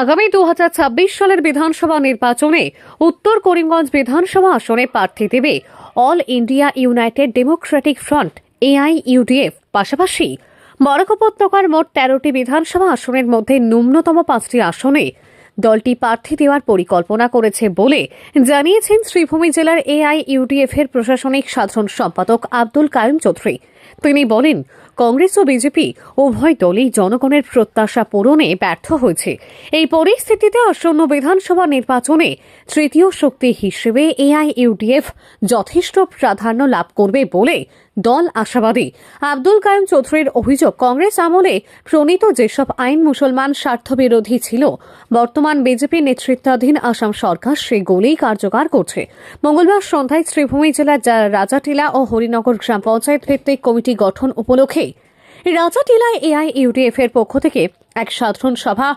আগামী দু হাজার ছাব্বিশ সালের বিধানসভা নির্বাচনে উত্তর করিমগঞ্জ বিধানসভা আসনে প্রার্থী দেবে All India United Democratic Front, AIUDF. পাশাপাশি বরাক উপত্যকার মোট তেরোটি বিধানসভা আসনের মধ্যে ন্যূনতম পাঁচটি আসনে দলটি প্রার্থী দেওয়ার পরিকল্পনা করেছে বলে জানিয়েছেন শ্রীভূমি জেলার এআইইউডিএফ এর প্রশাসনিক সাধারণ সম্পাদক আব্দুল কায়ুম চৌধুরী। তিনি বলেন, কংগ্রেস ও বিজেপি উভয় দলই জনগণের প্রত্যাশা পূরণে ব্যর্থ হয়েছে। এই পরিস্থিতিতে আসন্ন বিধানসভা নির্বাচনে তৃতীয় শক্তি হিসেবে এআইইউডিএফ যথেষ্ট প্রাধান্য লাভ করবে বলে দল আশাবাদী। আব্দুল কায়ুম চৌধুরীর অভিযোগ, কংগ্রেস আমলে প্রণীত যেসব আইন মুসলমান স্বার্থবিরোধী ছিল, বর্তমান বিজেপি নেতৃত্বাধীন আসাম সরকার সেগুলি কার্যকর করছে। মঙ্গলবার সন্ধ্যায় শ্রীভূমি জেলার রাজাটিলা ও হরিনগর গ্রাম পঞ্চায়েত ভিত্তিক কমিটি গঠন উপলক্ষে রাজাটিলায় এআইইউডিএফ এর পক্ষ থেকে এক সাধারণ সভা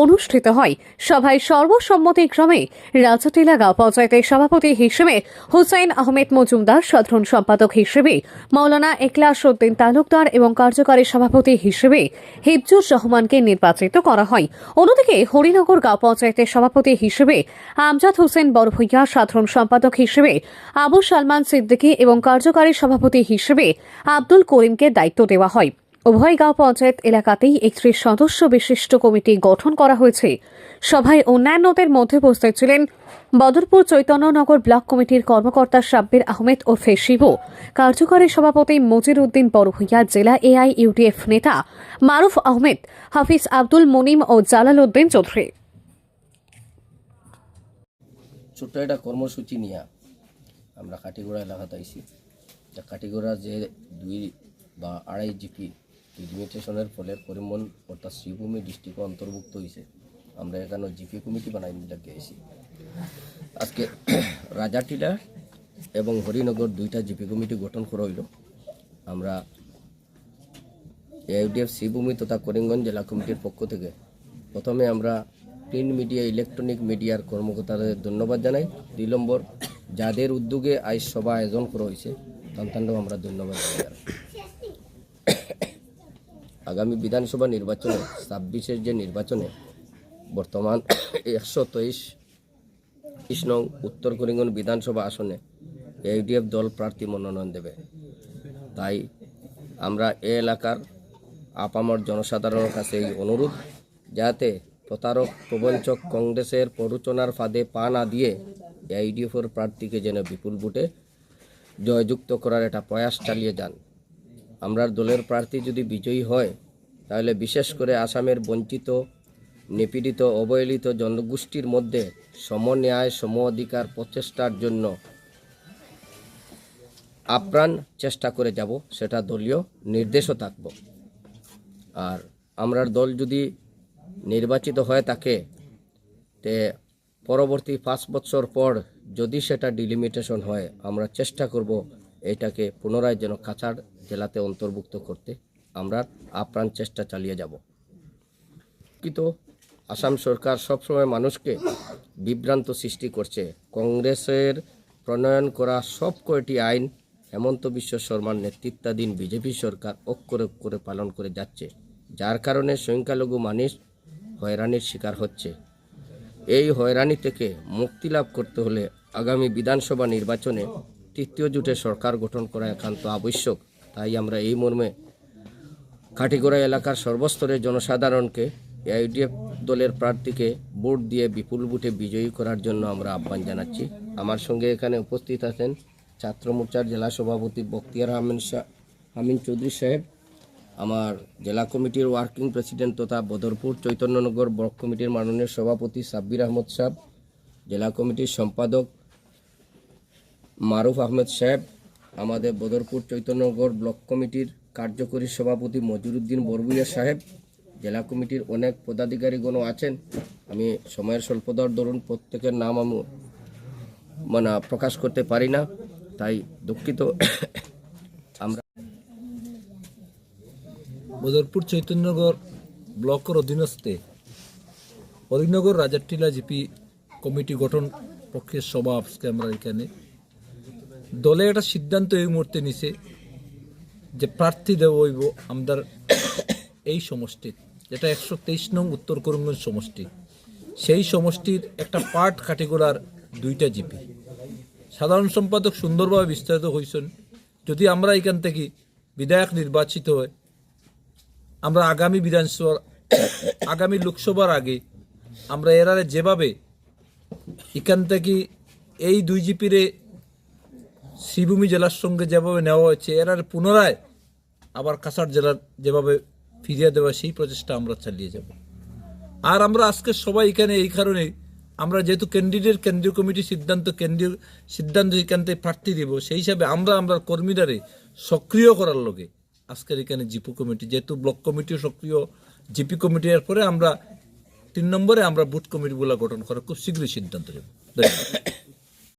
অনুষ্ঠিত হয়। সভায় সর্বসম্মতিক্রমে রাজাটিলা গাঁও পঞ্চায়েতের সভাপতি হিসেবে হুসাইন আহমেদ মজুমদার, সাধারণ সম্পাদক হিসেবে মাওলানা একলাস উদ্দিন তালুকদার এবং কার্যকারী সভাপতি হিসেবে হিফজুর রহমানকে নির্বাচিত করা হয়। অন্যদিকে হরিনগর গাঁও পঞ্চায়েতের সভাপতি হিসেবে আমজাদ হোসেন বড়ভূইয়া, সাধারণ সম্পাদক হিসেবে আবু সালমান সিদ্দিকী এবং কার্যকারী সভাপতি হিসেবে আব্দুল করিমকে দায়িত্ব দেওয়া হয়। উভয় গাঁও পঞ্চায়েত এলাকাতেই একটি সদস্য বিশিষ্ট কমিটি গঠন করা হয়েছে। সভায় অন্যান্যদের মধ্যে উপস্থিত ছিলেন বদরপুর চৈতন্যনগর ব্লক কমিটির কর্মকর্তা সাব্বির আহমেদ ওরফে শিবু। কার্যকারী সভাপতি মজির উদ্দিন বড়ভূইয়া, জেলা এআই ইউডিএফ নেতা মারুফ আহমেদ, হাফিজ আব্দুল মুনিম ও জালাল উদ্দিন চৌধুরী। ছোট্ট একটা কর্মসূচি নিয়ে আমরা কাটিগড়া এলাকাতে আইছি। যা কাটিগড়া যে দুই বা আড়াই জিপি লিমিটেশনের ফলে করিমন অর্থাৎ শ্রীভূমি ডিস্ট্রিক্ট অন্তর্ভুক্ত হয়েছে আমরা এখানে জিপি কমিটি বানাই আইছি আজকে রাজাটিলা এবং হরিনগর দুইটা জিপি কমিটি গঠন করা হইল। আমরা এআইডিএফ শ্রীভূমি তথা করিমগঞ্জ জেলা কমিটির পক্ষ থেকে প্রথমে আমরা প্রিন্ট মিডিয়া, ইলেকট্রনিক মিডিয়ার কর্মকর্তাদের ধন্যবাদ জানাই। দুই নম্বর, যাদের উদ্যোগে আজ সভা আয়োজন করা হয়েছে তান্তান্ডও আমরা ধন্যবাদ জানাই। আগামী বিধানসভা নির্বাচনে, ছাব্বিশের যে নির্বাচনে বর্তমান একশো তেইশ নং উত্তর করিমগঞ্জ বিধানসভা আসনে এআইডিএফ দল প্রার্থী মনোনয়ন দেবে। তাই আমরা এ এলাকার আপামর জনসাধারণের কাছে এই অনুরোধ, যাতে প্রতারক, প্রবঞ্চক, কংগ্রেসের প্ররোচনার ফাঁদে পা না দিয়ে এআইডিএফের প্রার্থীকে যেন বিপুল ভোটে জয়যুক্ত করার একটা প্রয়াস চালিয়ে যান। আমরা দলের প্রার্থী যদি বিজয়ী হয়, তাহলে বিশেষ করে আসামের বঞ্চিত, নিপীড়িত, অবহেলিত জনগোষ্ঠীর মধ্যে সমন্যায় সম অধিকার প্রচেষ্টার জন্য আপ্রাণ চেষ্টা করে যাব, সেটা দলীয় নির্দেশও থাকব। আর আমরার দল যদি নির্বাচিত হয়ে থাকে তে পরবর্তী পাঁচ বছর পর যদি সেটা ডিলিমিটেশন হয়, আমরা চেষ্টা করব এটাকে পুনরায় যেন কাছাড় জেলাতে অন্তর্ভুক্ত করতে আমরা আপ্রাণ চেষ্টা চালিয়ে যাব। কিন্তু আসাম সরকার সবসময় মানুষকে বিভ্রান্ত সৃষ্টি করছে। কংগ্রেসের প্রণয়ন করা সব কয়টি আইন হেমন্ত বিশ্ব শর্মার নেতৃত্বাধীন বিজেপি সরকার অক্ষরে অক্ষরে পালন করে যাচ্ছে, যার কারণে সংখ্যালঘু মানুষ হয়রানির শিকার হচ্ছে। এই হয়রানি থেকে মুক্তি লাভ করতে হলে আগামী বিধানসভা নির্বাচনে তৃতীয় জোটে সরকার গঠন করা একান্ত আবশ্যক। তাই আমরা এই মর্মে খাটিগড়া এলাকার সর্বস্তরের জনসাধারণকে এআইডিএফ দলের প্রার্থীকে ভোট দিয়ে বিপুল ভোটে বিজয়ী করার জন্য আমরা আহ্বান জানাচ্ছি। আমার সঙ্গে এখানে উপস্থিত আছেন ছাত্র মোর্চার জেলা সভাপতি বক্তিয়ার আহমেদ শাহ আমিন চৌধুরী সাহেব, আমার জেলা কমিটির ওয়ার্কিং প্রেসিডেন্ট তথা বদরপুর চৈতন্যনগর ব্লক কমিটির মাননীয় সভাপতি সাব্বির আহমদ সাহেব, জেলা কমিটির সম্পাদক মারুফ আহমেদ সাহেব, আমাদের বদরপুর চৈতন্যনগর ব্লক কমিটির কার্যকরী সভাপতি মজিরুদ্দিন বরবুইয়া সাহেব, জেলা কমিটির অনেক পদাধিকারীগণও আছেন। আমি সময়ের স্বল্পতার দরুন প্রত্যেকের নাম আমি মানে প্রকাশ করতে পারি না, তাই দুঃখিত। আমরা বদরপুর চৈতন্যনগর ব্লকের অধীনস্থে হরিনগর রাজারটিলা জিপি কমিটি গঠন পক্ষের সভা আজকে আমরা এখানে দলে একটা সিদ্ধান্ত এই মুহূর্তে নিছে যে প্রার্থী দেব হইব আমদার এই সমষ্টি, যেটা একশো তেইশ নং উত্তর করিমগঞ্জ সমষ্টি। সেই সমষ্টির একটা পার্ট কাটিগোড়ার দুইটা জিপি। সাধারণ সম্পাদক সুন্দরভাবে বিস্তারিত হয়েছেন যদি আমরা এখান থেকে বিধায়ক নির্বাচিত হয় আমরা আগামী বিধানসভা আগামী লোকসভার আগে আমরা এরারে যেভাবে এখান থেকে এই দুই জিপিরে শ্রীভূমি জেলার সঙ্গে যেভাবে নেওয়া হয়েছে এরার পুনরায় আবার কাছাড় জেলার যেভাবে ফিরিয়ে দেওয়া সেই প্রচেষ্টা আমরা চালিয়ে যাব। আর আমরা আজকে সবাই এখানে এই কারণে আমরা যেহেতু ক্যান্ডিডেট কেন্দ্রীয় কমিটির সিদ্ধান্ত, কেন্দ্রীয় সিদ্ধান্ত এখান থেকে প্রার্থী দেব, সেই হিসাবে আমরা আমরা কর্মীরারে সক্রিয় করার লগে আজকের এখানে জিপু কমিটি যেহেতু ব্লক কমিটিও সক্রিয়, জিপি কমিটি এর পরে আমরা তিন নম্বরে আমরা বুথ কমিটিগুলো গঠন করার খুব শীঘ্রই সিদ্ধান্ত নেব। ধন্যবাদ।